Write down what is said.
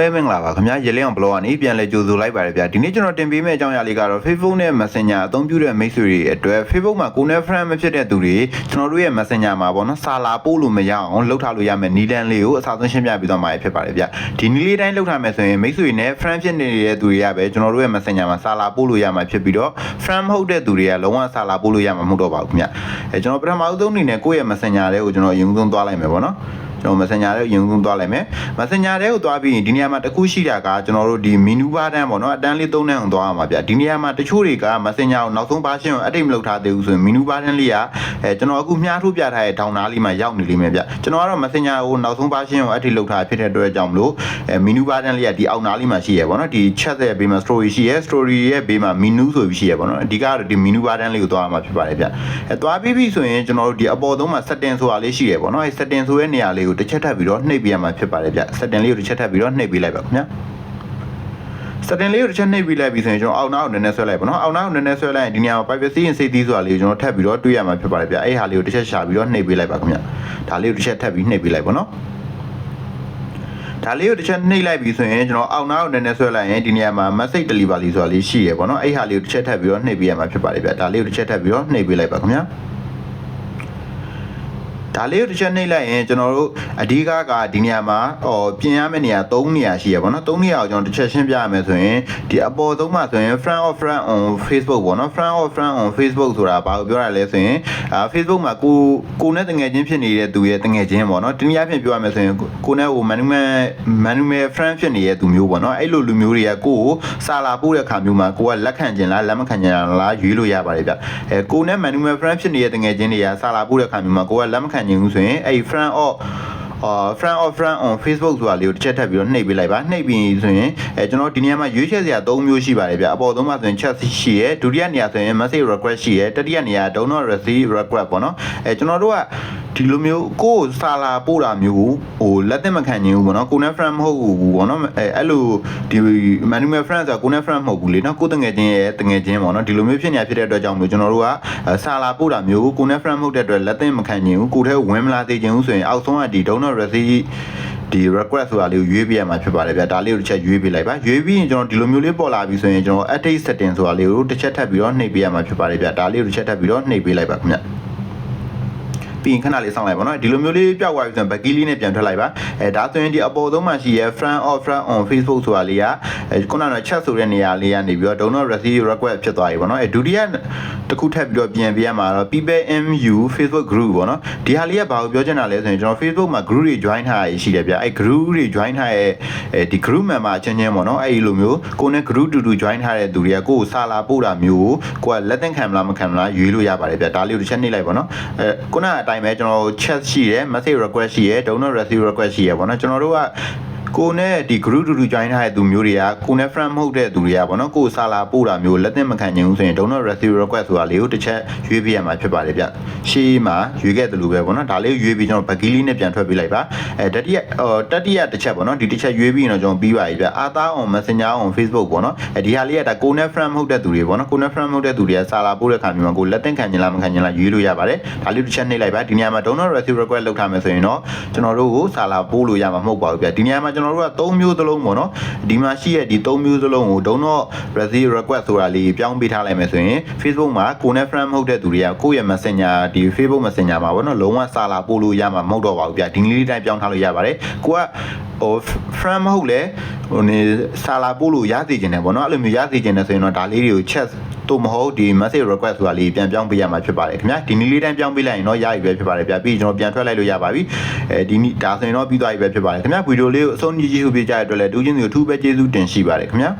ပဲမင်္ဂလာပါခင်ဗျာရေလင်းအောင်ဘလော့ကနေပြန်လဲကြိုဆိုလိုက်ပါတယ်ဗျာဒီနေ့ကျွန်တော်တင်ပေးမယ့်အကြောင်းအရာလေးကတော့ Facebook နဲ့ Messenger အသုံးပြုတဲ့မိတ်ဆွေတွေအတွက် Facebook မှာကိုယ်နဲ့ friend မဖြစ်တဲ့သူတွေကျွန်တော်တို့ရဲ့ Messenger မှာပေါ့နော်စာလာပို့လို့မရအောင်လှုပ်ထားလို့ရမယ်နီလန်လေးကိုအစားဆုံးရှင်းပြပြီးတော့မှာဖြစ်ပါတယ်ဗျာဒီနီလေးတိုင်းလှုပ်ထားမယ်ဆိုရင်မိတ်ဆွေနဲ့ friend ဖြစ်နေတဲ့သူတွေကပဲကျွန်တော်တို့ရဲ့ Messenger မှာစာလာပို့လို့ရမှာဖြစ်ပြီးတော့ friend မဟုတ်တဲ့သူတွေကလုံးဝစာလာပို့လို့ရမှာမဟုတ်တော့ပါဘူးခင်ဗျာအဲကျွန်တော်ပထမအဆုံးအနေနဲ့ကိုယ့်ရဲ့ Messenger လေးကိုကျွန်တော်အရင်ဆုံးသွားလိုက်မယ်ပေါ့နော်ကျွန်တော် Messenger လေးကိုရင်ဆုံးသွားလိုက်မယ် Messenger လေးကိုသွားပြီးရင်ဒီနေရာမှာတစ်ခုရှိတာကကျွန်တော်တို့ဒီ menu bar တန်းပေါ့နော်အတန်းလေးသုံးတန်းအောင်သွားအောင်ပါဗျဒီနေရာမှာတချို့တွေက Messenger ကိုနောက်ဆုံး version ကို update မလုပ်ထားသေးဘူးဆိုရင် menu bar တန်းလေးကအဲကျွန်တော်အခုမြားထိုးပြထားတဲ့ဒေါင်နာလေးမှာရောက်နေလိမ့်မယ်ဗျကျွန်တော်ကတော့ Messenger ကိုနောက်ဆုံး version ကို update လုပ်ထားဖြစ်တဲ့အတွက်ကြောင့်မလို့အဲ menu bar တန်းလေးကဒီအောက်နားလေးမှာရှိရပေါ့နော်ဒီ chat ရဲ့ဘေးမှာ story ရှိရ story ရဲ့ဘေးမှာ menu ဆိုပြီးရှိရပေါ့နော်အဓိကတော့ဒီ menu bar တန်းလေးကိုသွားမှာဖြစ်ပါတယ်ဗျအဲသွားပြီးပြီဆိုရင်ကျွန်တော်တို့ဒီအပေါ်သုံးမှာ setting ဆိုတာလေးရှိရပေါ့နော်အဲ setting ဆိုတဲ့နေရာလေးကိုတစ်ချက်ထပ်ပြီးတော့နှိပ်ပြရမှာဖြစ်ပါတယ်ဗျ setting လေးကိုတစ်ချက်ထပ်ပြီးတော့နှိပ်ပေးလိုက်ပါခင်ဗျာ setting လေးကိုတစ်ချက်နှိပ်ပြီးလိုက်ပြီဆိုရင်ကျွန်တော်အောက်နောက်ကိုနည်းနည်းဆွဲလိုက်ပါတော့အောက်နောက်ကိုနည်းနည်းဆွဲလိုက်ရင်ဒီနေရာမှာ privacy and safety ဆိုတာလေးကိုကျွန်တော်ထပ်ပြီးတော့တွေးရမှာဖြစ်ပါတယ်ဗျအဲ့ဟာလေးကိုတစ်ချက်ရှာပြီးတော့နှိပ်ပေးလိုက်ပါခင်ဗျာဒါလေးကိုတစ်ချက်ထပ်ပြီးနှိပ်ပေးလိုက်ပါတော့ဒါလေးကိုတစ်ချက်နှိပ်လိုက်ပြီဆိုရင်ကျွန်တော်အောက်နောက်ကိုနည်းနည်းဆွဲလိုက်ရင်ဒီနေရာမှာ message delivery ဆိုတာလေးရှိရပေါ့နော်အဲ့ဟာလေးကိုတစ်ချက်ထပ်ပြီးတော့နှိပ်ပေးရမှာဖြစ်ပါတယ်ဗျဒါလေးကိုတစ်ချက်ထပ်ပြီးတော့နှိပ်ပေးလိုက်ပါခင်ဗျာ ဒါလေးကိုတစ်ချက်နှိပ်လိုက်ရင်ကျွန်တော်တို့အဓိကကဒီနေရာမှာဟောပြင်ရမယ့်နေရာ၃နေရာရှိရပါတော့၃နေရာကိုကျွန်တော်တစ်ချက်ရှင်းပြရမယ်ဆိုရင်ဒီအပေါ်ဆုံးမှာဆိုရင် friend of friend on Facebook ပေါ့နော် friend of friend on Facebook ဆိုတာဘာကိုပြောရလဲဆိုရင်အာ Facebook မှာကိုကိုနဲ့တငယ်ချင်းဖြစ်နေတဲ့သူရဲ့တငယ်ချင်းပေါ့နော်တနည်းအားဖြင့်ပြောရမယ်ဆိုရင်ကိုနဲ့ဟို manual manual friend ဖြစ်နေတဲ့သူမျိုးပေါ့နော်အဲ့လိုလူမျိုးတွေကကိုကိုစာလာပို့တဲ့ခါမျိုးမှာကိုကလက်ခံကျင်လားလက်မခံကျင်လားရွေးလို့ရပါတယ်ဗျအဲကိုနဲ့ manual friend ဖြစ်နေတဲ့တငယ်ချင်းတွေကစာလာပို့တဲ့ခါမျိုးမှာကိုကလက်မခံကျင်ဘူးဆိုရင်အဲ့ friend of အာ friend of friend on Facebook ဆိုတာလေးကိုတစ်ချက်ထပ်ပြီးတော့နှိပ်ပေးလိုက်ပါနှိပ်ပြီးဆိုရင်အဲကျွန်တော်ဒီနေရာမှာရွေးချယ်စရာ၃မျိုးရှိပါတယ်ဗျအပေါ်ဆုံးမှာဆိုရင် chat ရှိရယ်ဒုတိယနေရာဆိုရင် message request ရှိရယ်တတိယနေရာ don't not receive request ပေါ့နော်အဲကျွန်တော်တို့က ဒီလိုမျိုးကိုယ်စာလာပို့တာမျိုးဟိုလက်သက်မခံခြင်းဘူးပေါ့နော်ကိုနဲ့ friend မဟုတ်ဘူးပေါ့နော်အဲအဲ့လိုဒီ manual friend ဆိုတာကိုနဲ့ friend မဟုတ်ဘူးလေနော်ကိုတငယ်ချင်းရဲ့တငယ်ချင်းပေါ့နော်ဒီလိုမျိုးဖြစ်နေဖြစ်တဲ့အတွက်ကြောင့်မျိုးကျွန်တော်တို့ကစာလာပို့တာမျိုးကိုနဲ့ friend မဟုတ်တဲ့အတွက်လက်သက်မခံခြင်းဘူးကိုထဲဝင်မလာသေးခြင်းဘူးဆိုရင်အောက်ဆုံးကဒီ don't not receive ဒီ request ဆိုတာလေးကိုရွေးပြရမှာဖြစ်ပါတယ်ဗျဒါလေးကိုတစ်ချက်ရွေးပြလိုက်ပါရွေးပြီးရင်ကျွန်တော်ဒီလိုမျိုးလေးပေါ်လာပြီဆိုရင်ကျွန်တော် update setting ဆိုတာလေးကိုတစ်ချက်ထပ်ပြီးတော့နှိပ်ပေးရမှာဖြစ်ပါတယ်ဗျဒါလေးကိုတစ်ချက်ထပ်ပြီးတော့နှိပ်ပေးလိုက်ပါခင်ဗျ ပြီးရင်ခဏလေးစောင့်လိုက်ပါနော်ဒီလိုမျိုးလေးပြောက်သွားပြီဆိုရင်ဘက်ကီလေးနဲ့ပြန်ထွက်လိုက်ပါအဲဒါဆိုရင်ဒီအပေါ်ဆုံးမှာရှိရဲ friend of friend on Facebook ဆိုတာလေးကအဲခုနက chat ဆိုတဲ့နေရာလေးကနေပြီးတော့ don't not receive request ဖြစ်သွားပြီပေါ့နော်အဲဒုတိယတစ်ခုထပ်ပြီးတော့ပြန်ပြရမှာတော့ people mu Facebook group ပေါ့နော်ဒီဟာလေးကဘာကိုပြောချင်တာလဲဆိုရင်ကျွန်တော် Facebook မှာ group တွေ join ထားရရှိတယ်ဗျအဲ group တွေ join ထားရဲ့အဲဒီ group member အချင်းချင်းပေါ့နော်အဲဒီလိုမျိုးကိုနဲ့ group တူတူ join ထားတဲ့သူတွေကကိုကိုစာလာပို့တာမျိုးကိုကိုကလက်သင့်ခံမလားမခံမလားရွေးလို့ရပါတယ်ဗျဒါလေးကိုတစ်ချက်နှိပ်လိုက်ပေါ့နော်အဲခုနကအတိုင်းပဲကျွန်တော် chat ရှိတယ် message request ရှိတယ် don't not receive request ရှိရပေါ့နော်ကျွန်တော်တို့က ကိုနဲ့ဒီ group တူတူ join ထားတဲ့သူမျိုးတွေကကိုနဲ့ friend မဟုတ်တဲ့သူတွေကပေါ့နော်ကိုစာလာပို့တာမျိုးလက်သင့်မခံခြင်းဘူးဆိုရင် don't not receive request ဆိုတာလေးကိုတစ်ချက်ရွေးပြရမှာဖြစ်ပါတယ်ဗျရှေးမှာရွေးခဲ့တယ်လို့ပဲပေါ့နော်ဒါလေးကိုရွေးပြီးကျွန်တော်ဘက်ကီလေးနဲ့ပြန်ထွက်ပေးလိုက်ပါအဲတတိယတတိယတစ်ချက်ပေါ့နော်ဒီတစ်ချက်ရွေးပြီးရင်တော့ကျွန်တော်ပြီးပါပြီဗျအာသား on messenger on facebook ပေါ့နော်အဲဒီဟာလေးကဒါကိုနဲ့ friend မဟုတ်တဲ့သူတွေပေါ့နော်ကိုနဲ့ friend မဟုတ်တဲ့သူတွေကစာလာပို့တဲ့ခါမျိုးမှာကိုလက်သင့်ခံခြင်းလားမခံခြင်းလားရွေးလို့ရပါတယ်ဒါလေးတစ်ချက်နှိပ်လိုက်ပါဒီနေရာမှာ don't not receive request လောက်ထားမယ်ဆိုရင်တော့ကျွန်တော်တို့ကိုစာလာပို့လို့ရမှာမဟုတ်ပါဘူးဗျဒီနေရာမှာကျွန်တော်တို့က3မျိုးသလုံးပေါ့နော်ဒီမှာရှိတဲ့ဒီ3မျိုးသလုံးကို don't not receive request ဆိုတာလေးပြောင်းပေးထားလိုက်မယ်ဆိုရင် Facebook မှာကိုနဲ့ friend မဟုတ်တဲ့သူတွေကကိုယ့်ရဲ့ messenger ဒီ Facebook messenger မှာပေါ့နော်လုံးဝစာလာပို့လို့ရမှာမဟုတ်တော့ပါဘူးဗျဒီနည်းလေးတိုင်းပြောင်းထားလို့ရပါတယ်ကိုကဟို friend မဟုတ်လဲဟိုနေစာလာပို့လို့ရသေးခြင်းတယ်ပေါ့နော်အဲ့လိုမျိုးရသေးခြင်းတယ်ဆိုရင်တော့ဒါလေးတွေကို chat တို့မဟုတ်ဒီ message request ဆိုတာလေးပြန်ပြောင်းပေးရမှာဖြစ်ပါတယ်ခင်ဗျာဒီနည်းလေးတိုင်းပြောင်းပေးလိုက်ရင်တော့ရပြီပဲဖြစ်ပါတယ်ဗျာပြီးကျွန်တော်ပြန်ထွက်လိုက်လို့ရပါပြီအဲဒီနည်းဒါဆိုရင်တော့ပြီးသွားပြီပဲဖြစ်ပါတယ်ခင်ဗျာဗီဒီယိုလေးကိုအဆုံးကြီးကြည့်ဟုတ်ပြကြတဲ့အတွက်လည်းတူးချင်းစီကိုအထူးပဲကျေးဇူးတင်ရှိပါတယ်ခင်ဗျာ